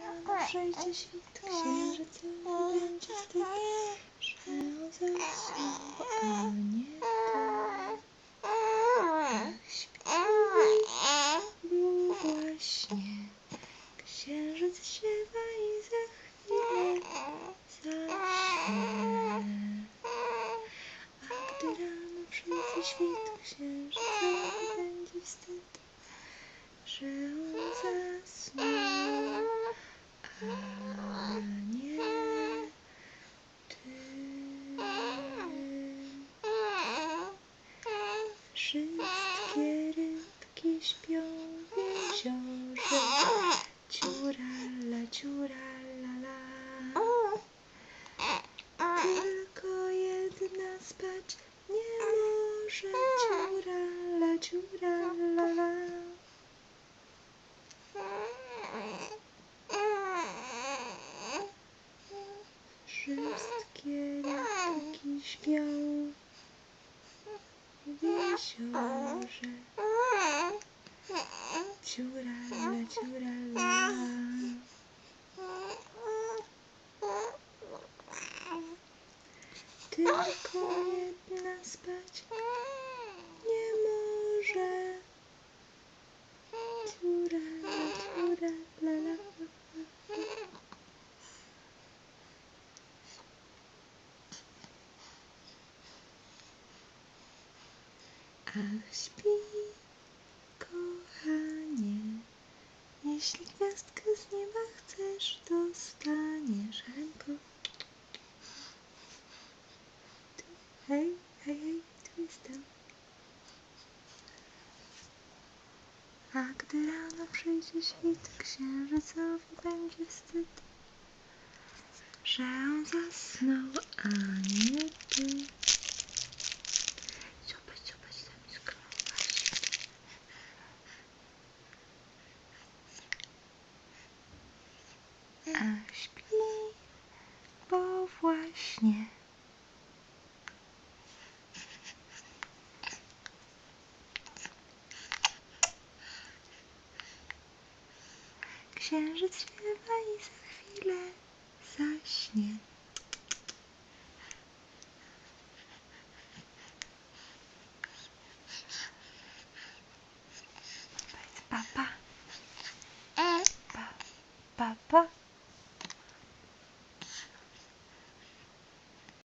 rano przejdzie świt księżyca będzie wstyd, że zasnął, a nie ty. Ach, śpi, był właśnie. Księżyc śpiewa i za chwilę zaśnie. A gdy rano przyjdzie świt księżyca będzie wstyd, że on zasnął, a nie ty. Wszystkie rybki śpią w jeziorze, ciurala, ciurala. Tylko jedna spać nie może, ciurala, ciurala. Wszystkie rybki śpią jeziorze. Ciurala, ciurala. Tylko jedna spać Ach, śpi, kochanie. Jeśli gwiazdkę z nieba chcesz, dostaniesz. Helenko. Tu, hej, hej, hej, tu jestem. A gdy rano przyjdzie świt, księżycowi będzie wstyd, że on zasnął, a nie ty. A śpi, bo właśnie. Księżyc śpiewa i za chwilę zaśnie. Powiedz papa. E? Papa.